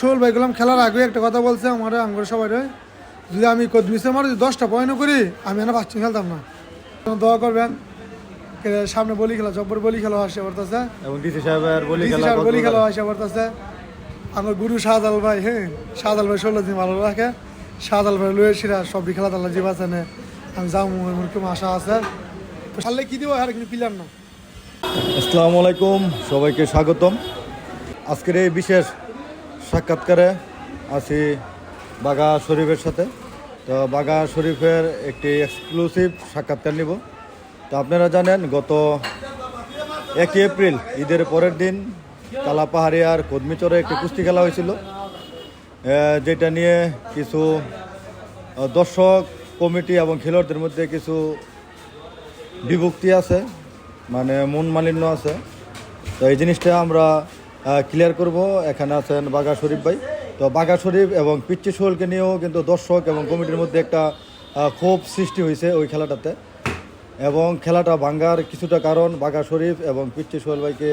শোল ভাই গেলাম খেলার আগে একটা কথা বলছে আমার আঙ্গুর সবাই যদি আমি কদমিসে মারি দশটা পয়েন্ট করি আমি এনে পাঁচটি খেলতাম না। দোয়া করবেন? সামনে বলি খেলা জব্বর বলি খেলা আসে পড়তেছে এবং ডিসি সাহেবের বলি খেলা বলি? আসে পড়তেছে আমার গুরু শাহজাল ভাই হ্যাঁ শাহজাল ভাই ষোলো দিন ভালো রাখে। শাহজাল ভাই লুয়ে সিরা সব খেলা তালা জীব আছে নে। আমি যাও এরকম আশা আছে। তো কি দিব? আর কিন্তু পিলার না। আসসালামু আলাইকুম সবাইকে স্বাগতম। আজকের এই বিশেষ সাক্ষাৎকারে আছি বাগা শরীফের সাথে। তো বাগা শরীফের একটি এক্সক্লুসিভ সাক্ষাৎকার নিব। তো আপনারা জানেন, গত একই এপ্রিল, ঈদের পরের দিন কালাপাহাড়িয়ার কদমিচরে একটি কুস্তি খেলা হয়েছিল। যেটা নিয়ে কিছু দর্শক, কমিটি এবং খেলোয়াড়দের মধ্যে কিছু বিভক্তি আছে মানে মন মালিন্য আছে। তো এই জিনিসটা আমরা ক্লিয়ার করব। এখানে আছেন বাঘা শরীফ ভাই। তো বাঘা শরীফ এবং পিচ্চি সোহেলকে নিয়েও কিন্তু দর্শক এবং কমিটির মধ্যে একটা ক্ষোভ সৃষ্টি হয়েছে ওই খেলাটাতে। এবং খেলাটা ভাঙ্গার কিছুটা কারণ বাঘা শরীফ এবং পিচ্চি সোহেল ভাইকে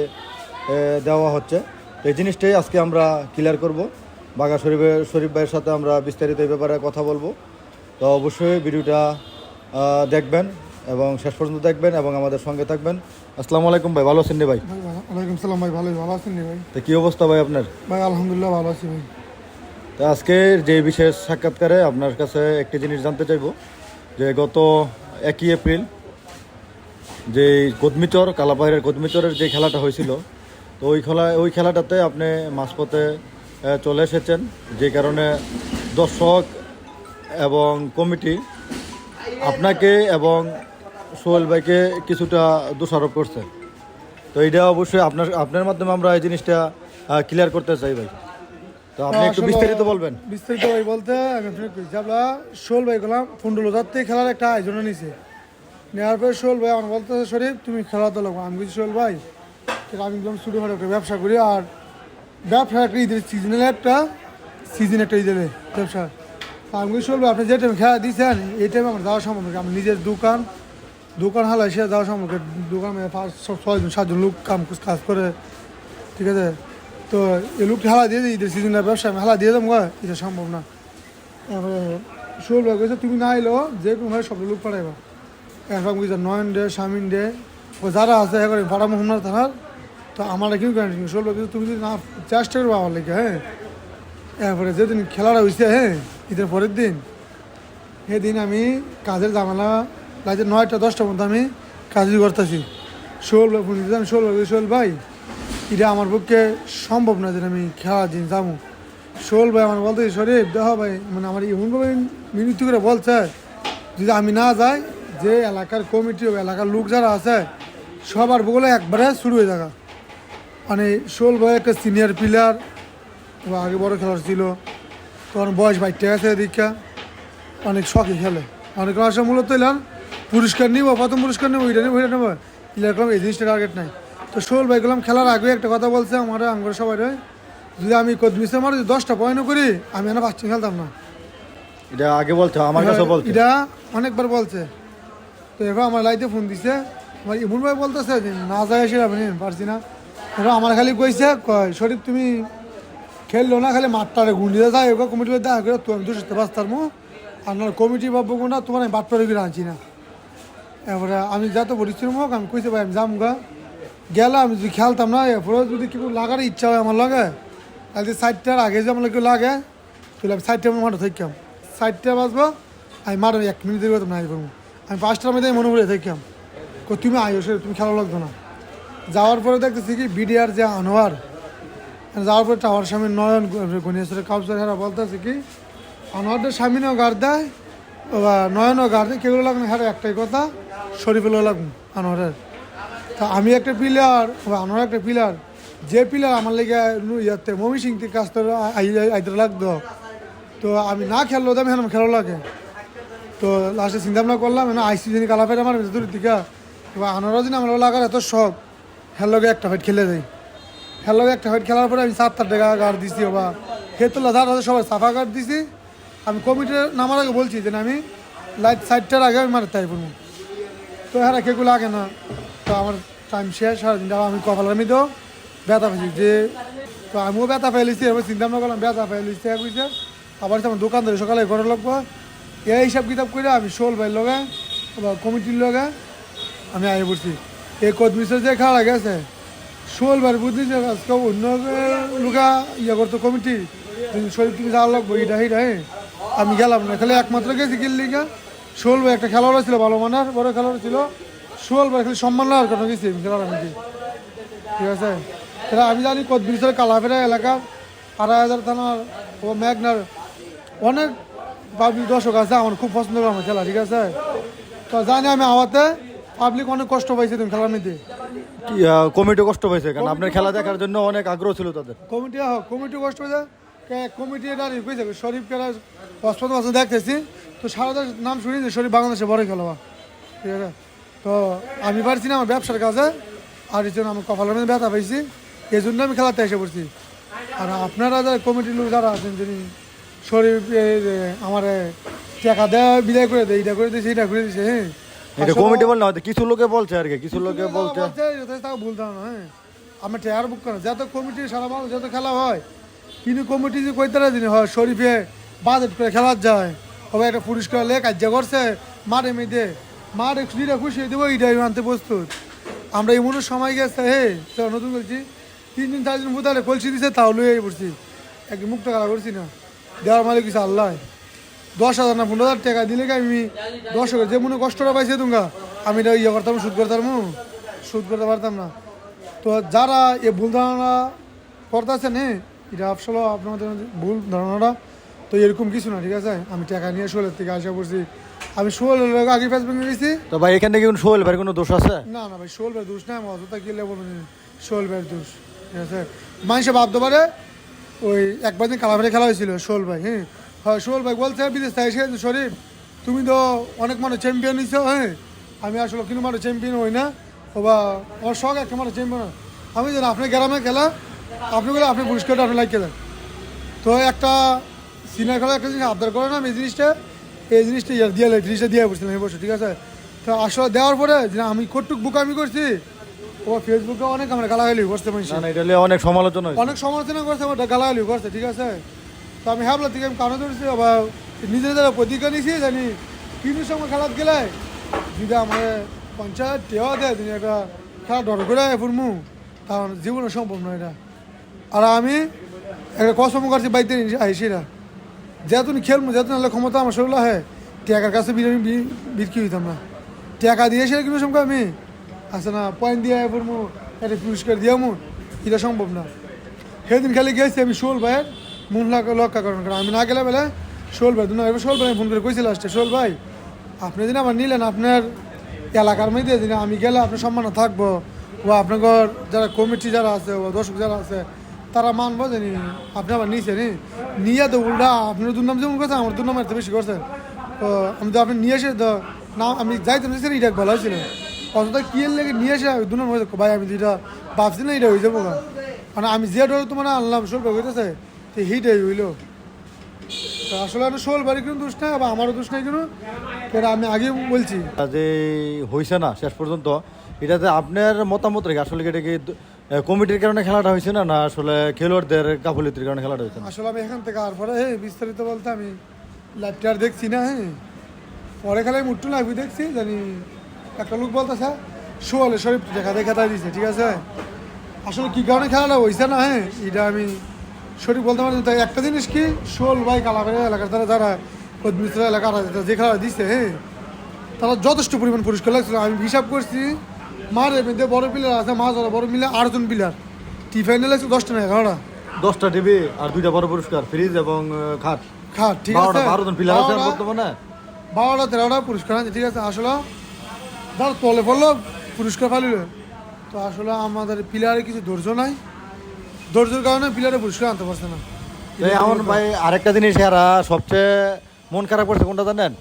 দেওয়া হচ্ছে। এই জিনিসটাই আজকে আমরা ক্লিয়ার করব। বাঘা শরীফের, শরীফ ভাইয়ের সাথে আমরা বিস্তারিত ব্যাপারে কথা বলব। তো অবশ্যই ভিডিওটা দেখবেন। এবং শেষ পর্যন্ত দেখবেন এবং আমাদের সঙ্গে থাকবেন। আসসালামু আলাইকুম ভাই ভালো আছেন ভাই? ওয়ালাইকুম সালাম ভাই ভালো ভালো আছেন ভাই? তো কী অবস্থা ভাই আপনার? ভাই আলহামদুলিল্লাহ ভালো আছি ভাই। তো আজকের যে বিশেষ সাক্ষাৎকারে আপনার কাছে একটি জিনিস জানতে চাইব যে গত একই এপ্রিল যে কদমিচর কালাপাহাড়ের কদমিচরের যে খেলাটা হয়েছিল তো ওই খেলা ওই খেলাটাতে আপনি মাঝপথে চলে এসেছেন যে কারণে দর্শক এবং কমিটি আপনাকে এবং সোহেল ভাইকে কিছুটা দোষারোপ করছে। তো এটা অবশ্যই আপনার আপনার মাধ্যমে আমরা এই জিনিসটা ক্লিয়ার করতে চাই ভাই। তো আপনি একটু বিস্তারিত বলবেন। বিস্তারিত ভাই বলতে আমি আমরা শোল ভাই গেলাম ফুন্ডুলো যাতে খেলার একটা আয়োজন নিছে। নেওয়ার পরে শোল ভাই আমার বলতে শরীফ তুমি খেলা তো লাগবো আমি বলছি শোল ভাই আমি একদম ছোটো খাটো একটা ব্যবসা করি আর ব্যবসা একটা ঈদের সিজনাল একটা সিজন একটা ঈদের ব্যবসা। আমি বলছি শোল ভাই আপনি যে টাইমে খেলা দিয়েছেন এই টাইমে আমার যাওয়া সম্ভব না। আমার নিজের দোকান দোকান হালা সে যাওয়া সম্ভব না। দোকানে পাঁচ ছয়জন, সাতজন লোক কাম কাজ করে। ঠিক আছে? তো এই লোকটা হালা দিয়ে দিই ঈদের সিজনের ব্যবসা, আমি হালা দিয়ে দেবো গা এটা সম্ভব না। তারপরে শোল তুমি না এলো যে কোনো ভাই সব লোক পাঠাইবা। এখন কইছে, নয়ন ডে শামিন ডে ও যারা আছে এখন ভাড়া মোহাম্মদ থানার। তো আমার কিন্তু গ্যারান্টি নেই। শোল কইছে, তুমি যদি না চেষ্টা করব আমার লেগে হ্যাঁ? এরপরে যেদিন খেলাটা হয়েছে হ্যাঁ ঈদের পরের দিন, সেদিন আমি কাজের জামালা রাতে নয়টা দশটার মধ্যে আমি কাজই করতেছি। শোল ভাই ফোন দিতাম শোল ভাই শোল ভাই, এটা আমার পক্ষে সম্ভব না যে আমি খেলার দিন যাব শোল ভাই আমার বলতে শরীফ দেহ ভাই মানে আমার এমনভাবে মিনতি করে বলছে, যদি আমি না যাই, যে এলাকার কমিটি ও এলাকার লোক যারা আছে, সবার বগলে একবারে শুরু হয়ে থাকা মানে শোল ভাই একটা সিনিয়র প্লেয়ার বা আগে বড় খেলার ছিল, তখন বয়স বাইকটা আছে দীক্ষা অনেক শখই খেলে। অনেক আসে মূলত এলাম। পুরস্কার নিব প্রথম পুরস্কার নেব ওইটা নেব ওইটা নেব। এরকম এই জিনিসটা টার্গেট নাই। তো শোল ভাই গেলাম খেলার আগে একটা কথা বলছে আমার আঙ্গুর সবাই যদি আমি কদমিসে মারি দশটা পয়েন্ট করি আমি এনে পাঁচটি খেলতাম না। এটা আগে বলছে আমার কাছে বলছে এটা অনেকবার বলছে। তো এবার আমার লাইতে ফোন দিছে। আমার ইমুন ভাই বলতেছে না যায় এসে আমি পারছি না। এবার আমার খালি কইছে কয় শরীফ তুমি খেললো না খালি মাঠটারে গুন্ডিতে যায় এবার কমিটি দেখা করে তুমি দুশো পাঁচটার মো আপনার কমিটি ভাববো না তোমার আমি বাটপারে করে আনছি না। এবারে আমি যত পরিশ্রম হোক আমি কইতে ভাই আমি যাম গা গেলাম আমি যদি খেলতাম না এরপরে যদি কেউ লাগার ইচ্ছা হয় আমার লাগে, তাহলে সাইডটার আগে যে আমার কেউ লাগে, তাহলে আমি সাইডটা মাঠে থাকতাম সাইডটা বাজবো, আমি মাঠে এক মিনিট দেরি করতাম না আমি পাঁচটার মধ্যে মনে করে থাকতাম কো তুমি আইও, সে তুমি খেলা লাগতো না। যাওয়ার পরে দেখতেছি কি, বিডিআর যে আনোয়ার যাওয়ার পরে টাওয়ার স্বামী নয়ন গণেশের কাউসার হেরা বলতেছে কি, আনোয়ারদের স্বামীনও গাড় দেয় নয়নও গাড় দেয় কেগুলো লাগবে হ্যাঁ একটাই কথা। শরীফেরও লাগবে আনোয়ারের। তা আমি একটা প্লেয়ার আনোয়ার একটা প্লেয়ার যে প্লেয়ার আমার লেগে নু- ইয়াতে মমি সিং থেকে কাজ আইতে লাগতো। তো আমি না খেললো তো আমি হ্যাঁ খেলো লাগে। তো লাস্টে চিন্তা ভাবনা করলাম মানে আইসি যিনি কালাফের আমার দূর থেকে এবার আনোয়ারও দিন আমার লাগার এত শখ হ্যাঁ লগে একটা ফাইট খেলে দেয় হ্যাঁ লগে একটা ফাইট খেলার পরে আমি সাতটার টাকা গার্ড দিছি বা খেতুল্লা ধার আছে সবাই সাফা গার্ড দিছি। আমি কমিটির নামার আগে বলছি যে আমি লাইট সাইডটার আগে আমি মারতে তাই তো হ্যাঁ কেউ লাগে না। তো আমার টাইম শেষ, সারাদিন আমি কপাল আমি তো ব্যথা পেয়েছি। যে তো আমিও ব্যথা ফেলেছি এবার চিন্তা ভাবনা করলাম, ব্যথা ফেলেছি এক বুঝছে আবার আমার দোকানদারি সকালে ঘরে লাগবো, এই হিসাব কিতাব করে আমি শোল ভাই লগে বা কমিটির লগে আমি আগে পড়ছি। এই কদমিসের যে খাওয়া গেছে শোল ভাই যে আজকে অন্য লোকা ইয়ে করতো কমিটি শরীর তুমি যাওয়া লাগবো, এটা হিটা হ্যাঁ আমি গেলাম না। খালি একমাত্র গেছি কিল্লিগা শোল ভাই একটা খেলোয়াড় ছিল ভালো মানার বড় খেলোয়াড় ছিল। শোল ভাই খালি সম্মান নেওয়ার কথা আমি খেলার আমি ঠিক আছে? তাহলে আমি জানি কত ব্রিজের কালাফেরা এলাকা আড়াই হাজার থানার ও মেঘনার অনেক পাবলিক দর্শক আছে আমার খুব পছন্দ করে আমার খেলা ঠিক আছে? তো জানি আমি আওয়াতে পাবলিক অনেক কষ্ট পাইছে তুমি খেলার মধ্যে। কমিটি কষ্ট পাইছে কারণ আপনার খেলা দেখার জন্য অনেক আগ্রহ ছিল তাদের। কমিটি হোক কমিটি কষ্ট পাইছে। কমিটি এটা কইছে শরীফ খেলা পাঁচ পাঁচ বছর দেখতেছি। তো সারা নাম শুনি যে শরীফ বাংলাদেশে বড় খেলোয়া ঠিক আছে? তো আমি পারছি না আমার ব্যবসার কাজে আর এই জন্য আমি কপালের মধ্যে ব্যথা পাইছি। এই জন্য আমি খেলাতে এসে পড়ছি। আর আপনারা যারা কমিটির লোক যারা আছেন যিনি শরীফ আমার টাকা দেওয়া বিদায় করে দেয় এটা করে দিয়েছে এটা করে দিয়েছে হ্যাঁ? এটা কমিটি বল না হয়তো কিছু লোকে বলছে আর কি কিছু লোকে বলছে। তাও ভুল ধারণা হ্যাঁ? আমি টেয়ার বুক করা যত কমিটি সারা বাংলা যত খেলা হয় কিন্তু কমিটি যে কইতারা দিন হয় শরীফে বাজেট করে খেলা যায়। তবে একটা পুরস্কার লে কার্য করছে, মারে মেয়েদে, মারে খুশিটা খুশি হয়ে দেবো, এইটাই আনতে প্রস্তুত। আমরা এমনও সময় গেছে, হে তো নতুন বলছি, তিন দিন, চার দিন ভূতালে কলসি দিছে, তাও লুয়ে পড়ছি। একদিন মুক্ত খেলা করছি না। দেওয়ার মালিক কিছু আল্লাহ। দশ হাজার না পনেরো হাজার টাকা দিলে কি আমি দশ হাজার যে মনে কষ্টটা পাইছে তুঙ্গা আমি এটা ইয়ে করতাম, সুদ করতাম সুদ করতে পারতাম না। তো যারা এ ভুল ধারণা করতেছেন হ্যাঁ এটা আসলে আপনাদের ভুল ধারণাটা। তো এরকম কিছু না ঠিক আছে? আমি টাকা নিয়ে শোলের থেকে আসা পড়ছি আমি লোক আগে ফেস ভেঙে গেছি তো ভাই এখান থেকে সোহেল ভাইয়ের কোনো দোষ আছে? না না ভাই শোল ভাই দোষ না আমি অযথা কি লেবো শোল ভাইয়ের দোষ ঠিক আছে? মানুষে ভাবতে পারে ওই একবার দিন কালাভারে খেলা হয়েছিল শোল ভাই হ্যাঁ? হয় শোল ভাই বলছে বিদেশ থেকে এসে শরীফ তুমি তো অনেক মানুষ চ্যাম্পিয়ন নিছো হ্যাঁ? আমি আসলে কিন্তু মানুষ চ্যাম্পিয়ন হই না ও বা আমার শখ একটা মানুষ চ্যাম্পিয়ন আমি জানি আপনার গ্রামে খেলা আপনি বলে আপনি পুরস্কারটা আপনি লাইক দেন। তো একটা সিনিয়র খেলা একটা জিনিস আবদার করে না আমি এই জিনিসটা এই জিনিসটা ইয়ার দিয়ে জিনিসটা দিয়ে বসছিলাম এই বছর ঠিক আছে? তো আসলে দেওয়ার পরে যে আমি কটুক বুক আমি করছি ও ফেসবুকে অনেক আমরা গালাগালি করছে মানুষ না না এটা অনেক সমালোচনা অনেক সমালোচনা করছে আমার গালাগালি করছে ঠিক আছে? তো আমি ভাবলাম থেকে আমি কারণে ধরেছি বা নিজের দ্বারা প্রতিজ্ঞা নিয়েছি জানি তিনের সময় খেলাত গেলে যদি আমার পঞ্চায়েত টেওয়া দেয় তুমি একটা খেলা ডর করে ফুরমু কারণ জীবনে সম্ভব নয় এটা। আর আমি একটা কসম করছি বাইতে আইসি না। যেহেতু খেলব যেহেতু নাহলে ক্ষমতা, আমার শরীর হয় টাকার কাছে বিরিয়ানি বিক্রি হইতাম না। টাকা দিয়ে সে কিন্তু সম্ভব আমি? আসে না, পয়েন্ট দিয়ে পড়ব একটা পুরস্কার দিয়ে মন এটা সম্ভব না। সেদিন খালি গেছি আমি শোল ভাইয়ের মন লক্ষ্য করেন কারণ আমি না গেলে বেলে, শোল ভাই, দুনা শোল ভাই ফোন করে কইছিল লাস্টে, শোল ভাই, আপনি দিন আমার নিলেন, আপনার এলাকার মধ্যে আমি গেলে আপনার সম্মান থাকব, ও আপনার যারা কমিটি যারা আছে, ও দর্শক যারা আছে তারা মানবো জানি আপনি আবার নিয়েছে নি? নিয়ে তো উল্টা আপনার দুর্নাম যেমন করছেন আমার দুর্নাম এত বেশি করছেন। তো আমি তো আপনি নিয়ে এসে না আমি যাইতাম না এটা ভালো হয়েছিল। অতটা কি লেগে নিয়ে এসে দুর্নাম হয়েছে? ভাই আমি এটা ভাবছি না এটা হয়ে যাব মানে আমি যে ডরে তোমার আনলাম শোল হইতেছে তো হিটাই হইল। আসলে আমি শোল বাড়ি কিন্তু দোষ নাই বা আমারও দোষ নাই কিন্তু এটা আমি আগে বলছি। যে হয়েছে না শেষ পর্যন্ত এটাতে আপনার মতামত রেখে আসলে কি এটা কি আহ, কমিটির কারণে খেলাটা হয়েছে না? না আসলে খেলোয়াড়দের গাফলিতির কারণে খেলাটা হয়েছে আসলে আমি এখান থেকে আর পরে বিস্তারিত বলতে আমি লাইভটা দেখছি না হ্যাঁ। পরে খেলে উঠটু লাইভ দেখছি, জানি একটা লোক বলতেছে শোয়ালে শরীফ দেখা দেখা তাই দিছে, ঠিক আছে? আসলে কি কারণে খেলাটা হয়েছে না হ্যাঁ এটা আমি শরীফ বলতে পারি তাই একটা জিনিস কি শোল ভাই কালাবের এলাকার তারা, যারা পদ্মিত্র এলাকার যে খেলা দিছে হ্যাঁ তারা যথেষ্ট পরিমাণ পরিষ্কার লাগছিল। আমি হিসাব করছি মারে মধ্যে বড় প্লেয়ার আছে মাছ ধরা বড় মিলে আটজন প্লেয়ার টি ফাইনাল আছে দশটা না এগারোটা দশটা টিভি আর দুইটা বড় পুরস্কার ফ্রিজ এবং খাট। খাট ঠিক আছে। বারো জন প্লেয়ার আছে বর্তমানে। বারোটা তেরোটা পুরস্কার আছে ঠিক আছে। আসলে ধর তলে পড়ল পুরস্কার ফালিল তো আসলে আমাদের প্লেয়ারের কিছু ধৈর্য নাই। ধৈর্যের কারণে প্লেয়ারে পুরস্কার আনতে পারছে না। এখন ভাই আরেকটা জিনিস এরা সবচেয়ে মন খারাপ করছে কোনটা জানেন?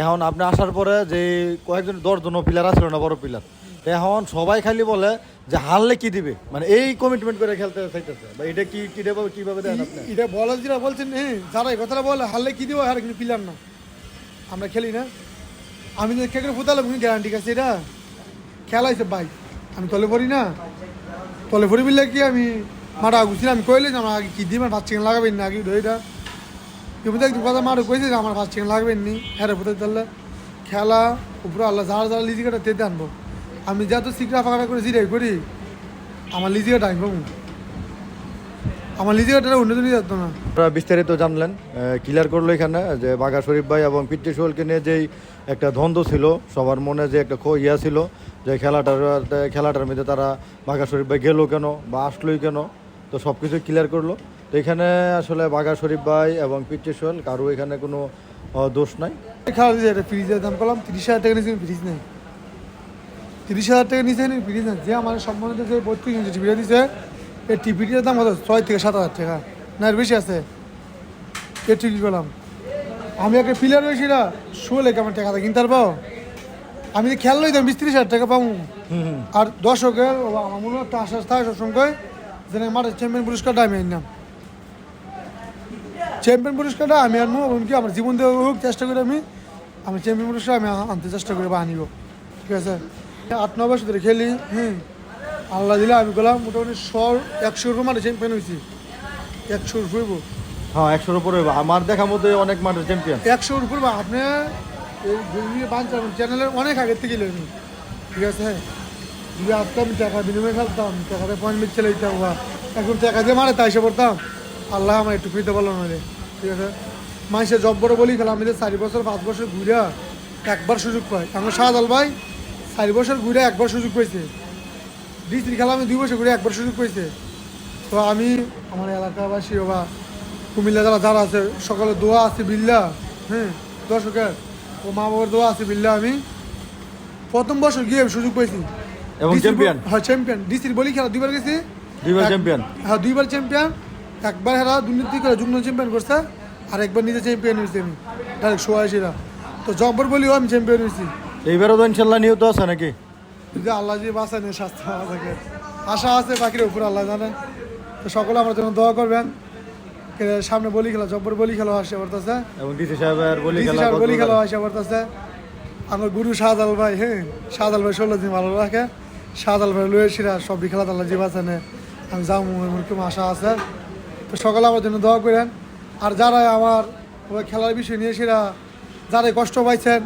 এখন আপনি আসার পরে যে কয়েকজন দশজন প্লেয়ার আসলো না বড় প্লেয়ার তো এখন সবাই খালি বলে যে হারলে কি দিবে? মানে এই কমিটমেন্ট করে খেলতে চাইতেছে। বা এটা কি কীভাবে কীভাবে দেন আপনি? এটা বলার যেটা বলছেন হ্যাঁ যারা এই কথাটা বলে, হারলে কি দিব? আর কিন্তু প্লেয়ার না। আমরা খেলি না। আমি যে খেয়ে ফুতালাম কিন্তু গ্যারান্টি আছে এটা? খেলা হয়েছে বাইক আমি তলে পড়ি না। তলে পড়ি বললে কি আমি মাটা গুছি আমি কইলে যে আমার আগে কি দিবেন ভাত চিকেন লাগাবেন না, আগে দইটা কিন্তু একদিন কথা মারু কইছে যে, আমার ভাত চিকেন লাগবেন নি। হ্যাঁ রে তাহলে খেলা, উপরে আল্লাহ যারা যারা লিজি কাটা তেতে আনব। আমি যেহেতু সিকরা ফাঁকা করে জিরাই করি আমার লিজি টাইম আনব আমার লিজি কাটাটা অন্য যেত না। আপনারা বিস্তারিত জানলেন ক্লিয়ার করল এখানে যে বাঘা শরীফ ভাই এবং পিটি সোহেলকে নিয়ে যেই একটা দ্বন্দ্ব ছিল সবার মনে যে একটা ইয়া ছিল যে খেলাটার খেলাটার মধ্যে তারা বাঘা শরীফ ভাই গেলো কেন বা আসলোই কেন তো সব কিছু ক্লিয়ার করল। তো এখানে আসলে বাঘা শরীফ ভাই এবং পিটি সোহেল কারও এখানে কোনো দোষ নাই। খেলা ফ্রিজের দাম করলাম তিরিশ হাজার টাকা নিয়েছেন ফ্রিজ নেই। তিরিশ হাজার টাকা নিয়েছেন ফ্রিজ যে আমার সম্বন্ধে যে বত্রিশ ইঞ্চি টিভিটা দিছে এই টিভিটার দাম কত? ছয় থেকে সাত হাজার টাকা। না এর বেশি আছে। এর ঠিকই করলাম আমি একটা প্লেয়ার হয়েছি না শোলে কেমন টাকা কিনতে পারব আমি যে খেয়াল দাম বিশ ত্রিশ হাজার টাকা পাবো আর দর্শকের আমার মনে হয় আশ্বাস থাকে সবসময় যে আমার চ্যাম্পিয়ন পুরস্কারটা আমি আনলাম চ্যাম্পিয়ন পুরস্কারটা আমি আনব এমনকি আমার জীবন দিয়ে হোক চেষ্টা করি আমি আমি চ্যাম্পিয়ন পুরস্কার আমি আনতে চেষ্টা করি বা আনিব। ঠিক আছে? আট ন বছর ধরে খেলি হুম। আল্লাহ দিলে আমি গেলাম মোটামুটি শর একশোর উপর মানে চ্যাম্পিয়ন হয়েছি। একশোর উপর হ্যাঁ একশোর উপরে আমার দেখা মতো অনেক মাঠের চ্যাম্পিয়ন একশোর উপর আপনি চ্যানেলের অনেক আগের থেকে আমি ঠিক আছে যদি আজকে আমি টাকা বিনিময়ে খেলতাম টাকাতে পয়েন্ট মিট ছেলে দিতাম বা এখন টাকা দিয়ে মারে তাই পড়তাম আল্লাহ আমার একটু ফিরতে পারল না ঠিক আছে? মানুষের জব বড় বলি খেলাম আমি চারি বছর পাঁচ বছর ঘুরে একবার সুযোগ পাই। আমার শাহজাল ভাই চারি বছর ঘুরে একবার সুযোগ পেয়েছে ডিস্ট্রিক্ট খেলা আমি দুই বছর ঘুরে একবার সুযোগ পেয়েছে তো আমি আমার এলাকাবাসী বা কুমিল্লা যারা যারা আছে সকালে দোয়া আছে বিল্লা হ্যাঁ দর্শকের। ও মা বাবার দোয়া আছে বিল্লা আমি। প্রথম বছর গিয়ে সুযোগ পেয়েছি এবং champion? হ্যাঁ চ্যাম্পিয়ন ডিসির বলি খেলা দুইবার গেছি। দুইবার champion? হ্যাঁ দুইবার চ্যাম্পিয়ন একবার হেরা দুর্নীতি করে যুগ্ম চ্যাম্পিয়ন করছে আর একবার নিজে চ্যাম্পিয়ন হয়েছি আমি। ডাইরেক্ট সোয়াশিরা তো জব্বর বলিও আমি চ্যাম্পিয়ন হয়েছি। এইবারও তো ইনশাল্লাহ নিহত আছে নাকি? যদি আল্লাহ যে বাঁচায় নেই স্বাস্থ্য থাকে। আশা আছে বাকির উপর আল্লাহ জানে তো সকলে আমার জন্য দোয়া করবেন। সামনে বলি খেলা জব্বর বলি খেলা আসে পড়তেছে এবং ডিসি সাহেবের বলি খেলা বলি খেলা? আসে পড়তেছে আমার গুরু শাহজাল ভাই হ্যাঁ শাহজাল ভাই ষোলো দিন ভালো রাখে। শাহজাল ভাই লুয়ে সিরা সব খেলা যে বাঁচে নেই। আমি যাব এরকম আশা আছে? তো সকলে আমার জন্য দোয়া করেন। আর যারা আমার খেলার বিষয় নিয়ে সেরা যারা কষ্ট পাইছেন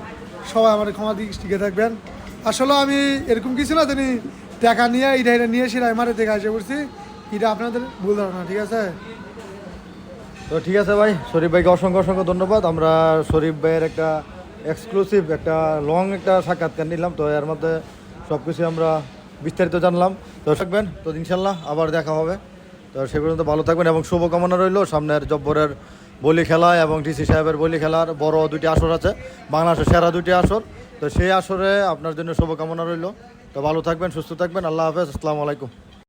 সবাই আমার ক্ষমা দৃষ্টিকে থাকবেন। আসলে আমি এরকম কিছু না জানি টাকা নিয়ে এটা এটা নিয়ে সেরা মারে থেকে আসে পড়ছি এটা আপনাদের ভুল ধারণা, ঠিক আছে? তো ঠিক আছে ভাই, শরীফ ভাইকে অসংখ্য অসংখ্য ধন্যবাদ। আমরা শরীফ ভাইয়ের একটা এক্সক্লুসিভ একটা লং একটা সাক্ষাৎকার নিলাম, তো এর মধ্যে সব কিছু আমরা বিস্তারিত জানলাম। তো থাকবেন, তো ইনশাল্লাহ আবার দেখা হবে। তো সে পর্যন্ত ভালো থাকবেন এবং শুভকামনা রইল সামনের জব্বরের বলি খেলা এবং ডিসি সাহেবের বলি খেলার বড় দুটি আসর আছে। বাংলাদেশের সেরা দুটি আসর। তো সেই আসরে আপনার জন্য শুভকামনা রইল। তো ভালো থাকবেন, সুস্থ থাকবেন। আল্লাহ হাফেজ। আসসালামু আলাইকুম।